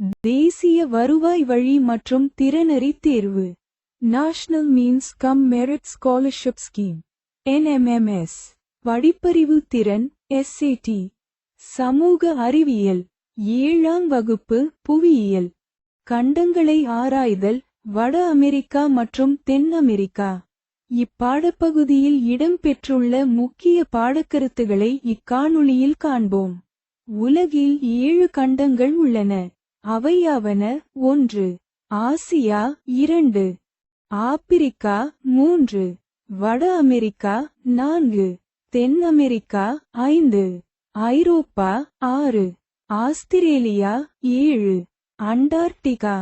தேசிய வருவாய் வழி மற்றும் திறனறி தேர்வு. National means cum merit scholarship scheme NMMS படிப்பறிவு திறன் எஸ்ஏடி சமூக அறிவியல். ஏழாம் வகுப்பு புவியியல். கண்டங்களை ஆராய்தல் வட அமெரிக்கா மற்றும் தென் அமெரிக்கா. இப்பாடப்பகுதியில் இடம்பெற்றுள்ள முக்கிய பாடக்கருத்துகளை இக்காணொளியில் காண்போம். உலகில் ஏழு கண்டங்கள் உள்ளன. அவையாவன ஒன்று ஆசியா இரண்டு ஆப்பிரிக்கா மூன்று வட அமெரிக்கா நான்கு தென் அமெரிக்கா ஐந்து ஐரோப்பா ஆறு ஆஸ்திரேலியா ஏழு அண்டார்டிகா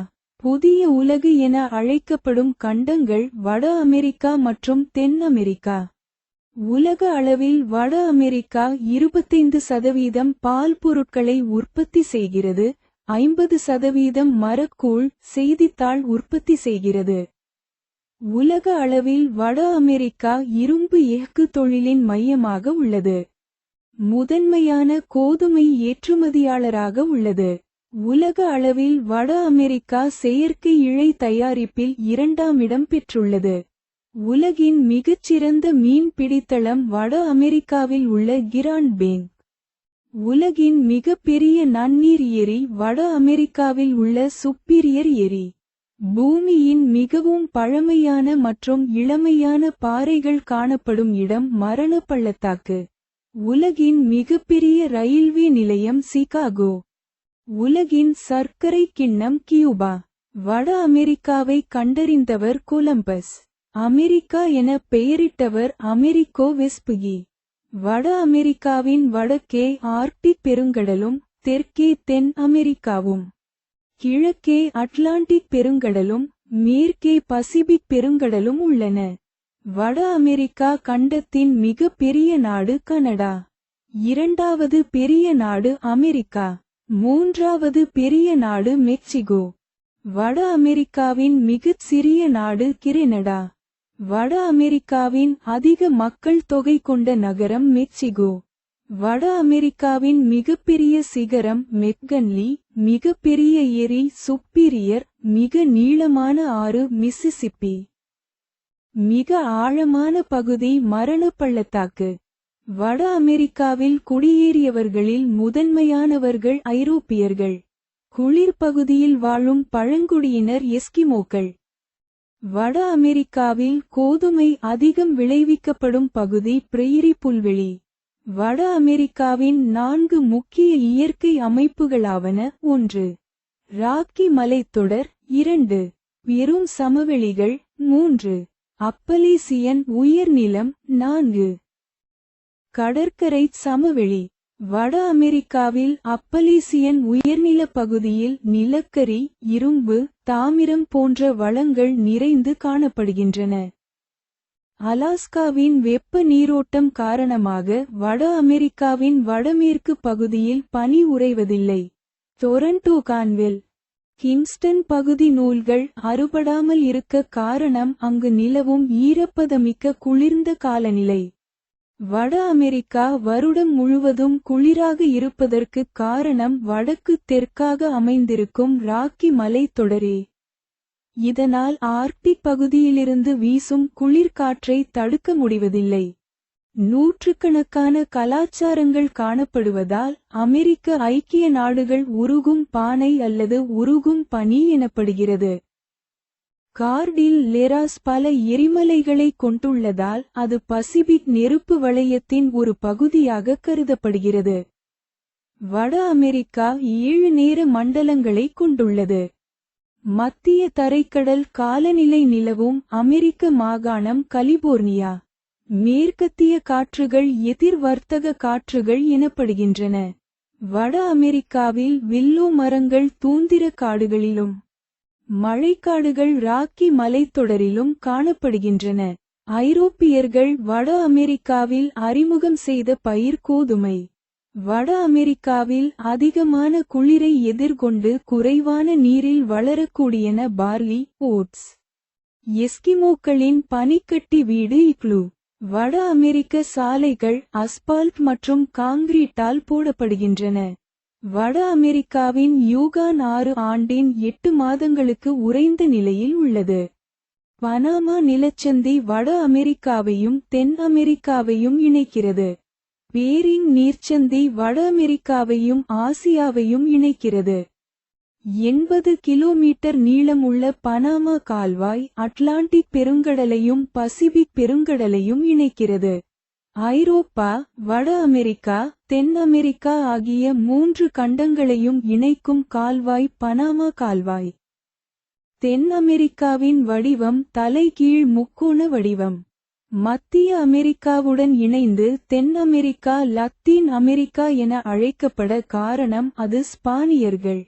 புதிய உலகு என அழைக்கப்படும் கண்டங்கள் வட அமெரிக்கா மற்றும் தென் அமெரிக்கா. உலக அளவில் வட அமெரிக்கா இருபத்தைந்து சதவீதம் பால் பொருட்களை உற்பத்தி செய்கிறது ஐம்பது சதவீதம் மரக்கூழ் செய்தித்தாள் உற்பத்தி செய்கிறது. உலக அளவில் வட அமெரிக்கா இரும்பு எஃகு தொழிலின் மையமாக உள்ளது. முதன்மையான கோதுமை ஏற்றுமதியாளராக உள்ளது. உலக அளவில் வட அமெரிக்கா செயற்கை இழை தயாரிப்பில் இரண்டாம் இடம் பெற்றுள்ளது. உலகின் மிகச்சிறந்த மீன் பிடித்தளம் வட அமெரிக்காவில் உள்ள கிராண்ட் பேங்க் உலகின் மிகப்பெரிய நன்னீர் ஏரி வட அமெரிக்காவில் உள்ள சுப்பீரியர் ஏரி. பூமியின் மிகவும் பழமையான மற்றும் இளமையான பாறைகள் காணப்படும் இடம் மரண பள்ளத்தாக்கு உலகின் மிகப்பெரிய ரயில்வே நிலையம் சிகாகோ. உலகின் சர்க்கரை கிண்ணம் கியூபா. வட அமெரிக்காவை கண்டறிந்தவர் கொலம்பஸ். அமெரிக்கா என பெயரிட்டவர் அமெரிக்கோ வெஸ்புகி. வட அமெரிக்காவின் வடக்கே ஆர்க்டிக் பெருங்கடலும் தெற்கே தென் அமெரிக்காவும். கிழக்கே அட்லாண்டிக் பெருங்கடலும் மேற்கே பசிபிக் பெருங்கடலும் உள்ளன. வட அமெரிக்கா கண்டத்தின் மிக பெரிய நாடு கனடா. இரண்டாவது பெரிய நாடு அமெரிக்கா. மூன்றாவது பெரிய நாடு மெக்சிகோ. வட அமெரிக்காவின் மிகச் சிறிய நாடு கிரெனடா. வட அமெரிக்காவின் அதிக மக்கள் தொகை கொண்ட நகரம் மெக்சிகோ. வட அமெரிக்காவின் மிகப்பெரிய சிகரம் மெக்கன்லி மிகப்பெரிய ஏரி சுப்பீரியர் மிக நீளமான ஆறு மிசிசிப்பி. மிக ஆழமான பகுதி மரண பள்ளத்தாக்கு வட அமெரிக்காவில் குடியேறியவர்களில் முதன்மையானவர்கள் ஐரோப்பியர்கள். குளிர் பகுதியில் வாழும் பழங்குடியினர் எஸ்கிமோக்கள். வட அமெரிக்காவில் கோதுமை அதிகம் விளைவிக்கப்படும் பகுதி பிரேரி புல்வெளி. வட அமெரிக்காவின் நான்கு முக்கிய இயற்கை அமைப்புகளாவன ஒன்று. ராக்கி மலைத்தொடர் இரண்டு. வெறும் சமவெளிகள் மூன்று. அப்பலேசியன் உயர்நிலம் நான்கு. கடற்கரை சமவெளி. வட அமெரிக்காவில் அப்பலீசியன் உயர்நில பகுதியில் நிலக்கரி இரும்பு தாமிரம் போன்ற வளங்கள் நிறைந்து காணப்படுகின்றன. அலாஸ்காவின் வெப்ப நீரோட்டம் காரணமாக வட அமெரிக்காவின் வடமேற்கு பகுதியில் பனி உறைவதில்லை. டொரண்டோ கான்வெல் கிங்ஸ்டன் பகுதி நூல்கள் அறுபடாமல் இருக்க காரணம் அங்கு நிலவும் ஈரப்பதமிக்க குளிர்ந்த காலநிலை. வட அமெரிக்கா வருடம் முழுவதும் குளிராக இருப்பதற்கு காரணம் வடக்கு தெற்காக அமைந்திருக்கும் ராக்கி மலைத்தொடரே இதனால் ஆர்க்டிக் பகுதியிலிருந்து வீசும் குளிர்காற்றை தடுக்க முடிவதில்லை. நூற்றுக்கணக்கான கலாச்சாரங்கள் காணப்படுவதால் அமெரிக்க ஐக்கிய நாடுகள் உருகும் பானை அல்லது உருகும் பனி எனப்படுகிறது. கார்டில் லெராஸ் பல எரிமலைகளை கொண்டுள்ளதால் அது பசிபிக் நெருப்பு வளையத்தின் ஒரு பகுதியாக கருதப்படுகிறது. வட அமெரிக்கா ஏழு நேர மண்டலங்களை கொண்டுள்ளது. மத்திய தரைக்கடல் காலநிலை நிலவும் அமெரிக்க மாகாணம் கலிபோர்னியா. மேற்கத்திய காற்றுகள் எதிர் வர்த்தக காற்றுகள் எனப்படுகின்றன. வட அமெரிக்காவில் வில்லோ மரங்கள் தூந்திர காடுகளிலும் மழைக்காடுகள் ராக்கி மலைத்தொடரிலும் காணப்படுகின்றன. ஐரோப்பியர்கள் வட அமெரிக்காவில் அறிமுகம் செய்த பயிர் கோதுமை. வட அமெரிக்காவில் அதிகமான குளிரை எதிர்கொண்டு குறைவான நீரில் வளரக்கூடியன பார்லி ஓட்ஸ். எஸ்கிமோக்களின் பனிக்கட்டி வீடு இக்லூ. வட அமெரிக்க சாலைகள் அஸ்பால்ட் மற்றும் காங்கிரீட்டால் போடப்படுகின்றன. வட அமெரிக்காவின் யூகான் ஆறு ஆண்டின் எட்டு மாதங்களுக்கு உறைந்த நிலையில் உள்ளது. பனாமா நிலச்சந்தி வட அமெரிக்காவையும் தென் அமெரிக்காவையும் இணைக்கிறது. பேரிங் நீர்ச்சந்தி வட அமெரிக்காவையும் ஆசியாவையும் இணைக்கிறது. எண்பது கிலோமீட்டர் நீளமுள்ள பனாமா கால்வாய் அட்லாண்டிக் பெருங்கடலையும் பசிபிக் பெருங்கடலையும் இணைக்கிறது. ஐரோப்பா வட அமெரிக்கா தென் அமெரிக்கா ஆகிய மூன்று கண்டங்களையும் இணைக்கும் கால்வாய் பனாமா கால்வாய். தென் அமெரிக்காவின் வடிவம் தலைகீழ் முக்கோண வடிவம். மத்திய அமெரிக்காவுடன் இணைந்து தென் அமெரிக்கா லத்தீன் அமெரிக்கா என அழைக்கப்பட காரணம் அது ஸ்பானியர்கள்.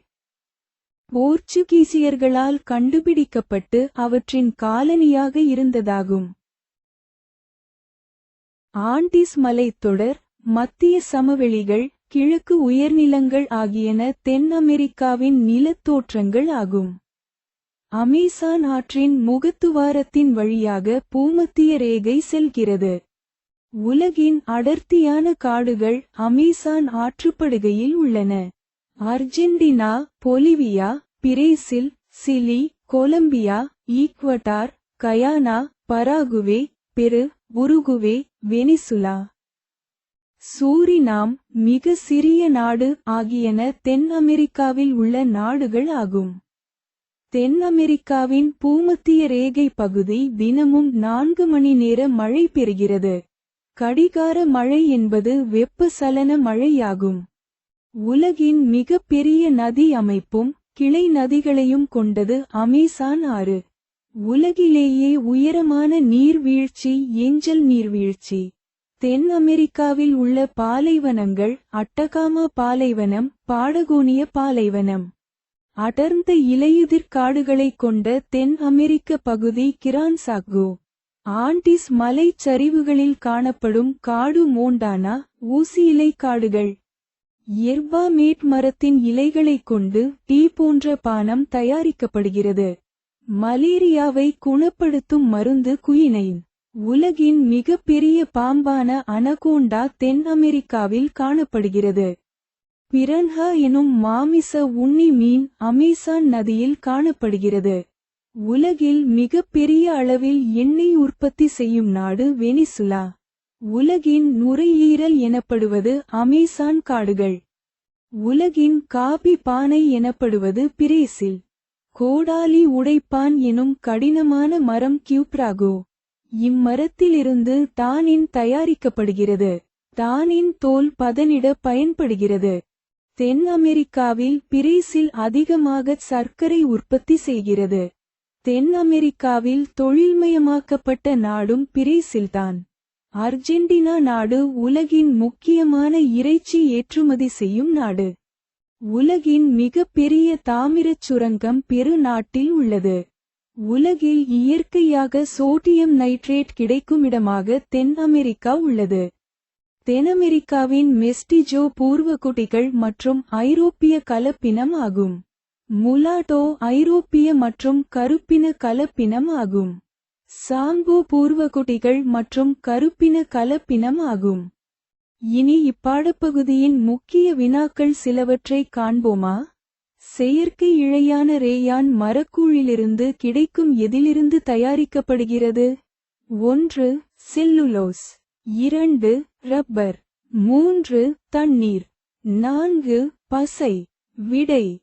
போர்ச்சுகீசியர்களால் கண்டுபிடிக்கப்பட்டு அவற்றின் காலனியாக இருந்ததாகும். ஆண்டிஸ் மலைத்தொடர் மத்திய சமவெளிகள் கிழக்கு உயர்நிலங்கள் ஆகியன தென் அமெரிக்காவின் நிலத்தோற்றங்கள் ஆகும். அமேசான் ஆற்றின் முகத்துவாரத்தின் வழியாக பூமத்திய ரேகை செல்கிறது. உலகின் அடர்த்தியான காடுகள் அமேசான் ஆற்றுப்படுகையில் உள்ளன. Argentina Bolivia Brazil Chile Colombia Ecuador Guyana Paraguay Peru Uruguay Venezuela. Suriname மிக சிறிய நாடு ஆகியன தென் அமெரிக்காவில் உள்ள நாடுகள் ஆகும். தென் அமெரிக்காவின் பூமத்திய ரேகை பகுதி தினமும் நான்கு மணி நேர மழை பெறுகிறது. கடிகார மழை என்பது வெப்பசலன மழையாகும். உலகின் மிக பெரிய நதி அமைப்பும் கிளை நதிகளையும் கொண்டது அமேசான் ஆறு. உலகிலேயே உயரமான நீர்வீழ்ச்சி ஏஞ்சல் நீர்வீழ்ச்சி. தென் அமெரிக்காவில் உள்ள பாலைவனங்கள் அட்டகாமா பாலைவனம் பாடகோனிய பாலைவனம். அடர்ந்த இலையுதிர் காடுகளைக் கொண்ட தென் அமெரிக்க பகுதி கிரான்சாகோ. ஆண்டிஸ் மலைச் சரிவுகளில் காணப்படும் காடு மோண்டானா ஊசி இலை காடுகள். எர்பா மேட் மரத்தின் இலைகளைக் கொண்டு டீ போன்ற பானம் தயாரிக்கப்படுகிறது. மலேரியாவை குணப்படுத்தும் மருந்து குயினைன். உலகின் மிகப்பெரிய பாம்பான அனகோண்டா தென் அமெரிக்காவில் காணப்படுகிறது. பிரன்ஹா எனும் மாமிச உண்ணி மீன் அமேசான் நதியில் காணப்படுகிறது. உலகில் மிகப்பெரிய அளவில் எண்ணெய் உற்பத்தி செய்யும் நாடு வெனிசுலா. உலகின் நுரையீரல் எனப்படுவது அமேசான் காடுகள். உலகின் காபி பானை எனப்படுவது பிரேசில். கோடாலி உடைப்பான் எனும் கடினமான மரம் கியூப்ராகோ. இம்மரத்திலிருந்து தானின் தயாரிக்கப்படுகிறது. தானின் தோல் பதனிட பயன்படுகிறது. தென் அமெரிக்காவில் பிரேசில் அதிகமாக சர்க்கரை உற்பத்தி செய்கிறது. தென் அமெரிக்காவில் தொழில்மயமாக்கப்பட்ட நாடும் பிரேசில்தான். அர்ஜென்டினா நாடு உலகின் முக்கியமான இறைச்சி ஏற்றுமதி செய்யும் நாடு. உலகின் மிக பெரிய தாமிரச் சுரங்கம் பெரு நாட்டில் உள்ளது. உலகில் இயற்கையாக சோடியம் நைட்ரேட் கிடைக்குமிடமாக தென் அமெரிக்கா உள்ளது. தென் அமெரிக்காவின் மெஸ்டிஜோ பூர்வகுடிகள் மற்றும் ஐரோப்பிய கலப்பினம் ஆகும். முலாட்டோ ஐரோப்பிய மற்றும் கருப்பின கலப்பினம் ஆகும். சாம்போ பூர்வகுடிகள் மற்றும் கருப்பின கலப்பினம் ஆகும். இனி இப்பாடப்பகுதியின் முக்கிய வினாக்கள் சிலவற்றை காண்போமா? செயற்கை இழையான ரேயான் மரக்கூழிலிருந்து கிடைக்கும் எதிலிருந்து தயாரிக்கப்படுகிறது? ஒன்று செல்லுலோஸ். இரண்டு ரப்பர். மூன்று தண்ணீர். நான்கு பசை. விடை.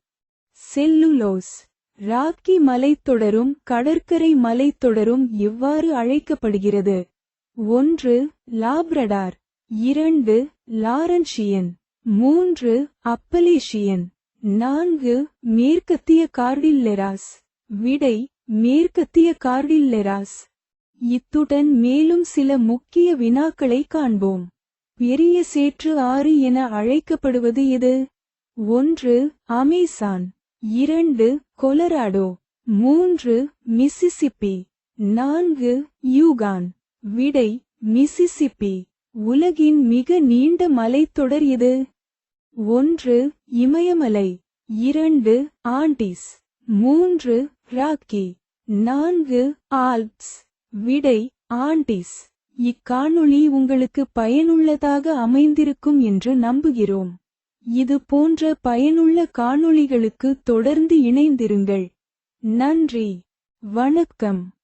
செல்லுலோஸ். ராக்கி மலைத்தொடரும் கடற்கரை மலைத்தொடரும் இவ்வாறு அழைக்கப்படுகிறது. ஒன்று லாப்ரடார். இரண்டு லாரன்ஷியன். மூன்று அப்பலேஷியன். நான்கு மேற்கத்திய கார்டில்லெராஸ். விடை மேற்கத்திய கார்டில்லெராஸ். இத்துடன் மேலும் சில முக்கிய வினாக்களை காண்போம். பெரிய சேற்று ஆறு என அழைக்கப்படுவது எது? ஒன்று அமேசான். இரண்டு கொலராடோ. மூன்று மிசிசிப்பி. நான்கு யூகான். விடை மிசிசிப்பி. உலகின் மிக நீண்ட மலைத்தொடர் இது. ஒன்று இமயமலை. இரண்டு ஆண்டிஸ். மூன்று ராக்கி. நான்கு ஆல்ப்ஸ். விடை ஆண்டிஸ். இக்காணொளி உங்களுக்கு பயனுள்ளதாக அமைந்திருக்கும் என்று நம்புகிறோம். இது போன்ற பயனுள்ள காணொளிகளுக்கு தொடர்ந்து இணைந்திருங்கள். நன்றி. வணக்கம்.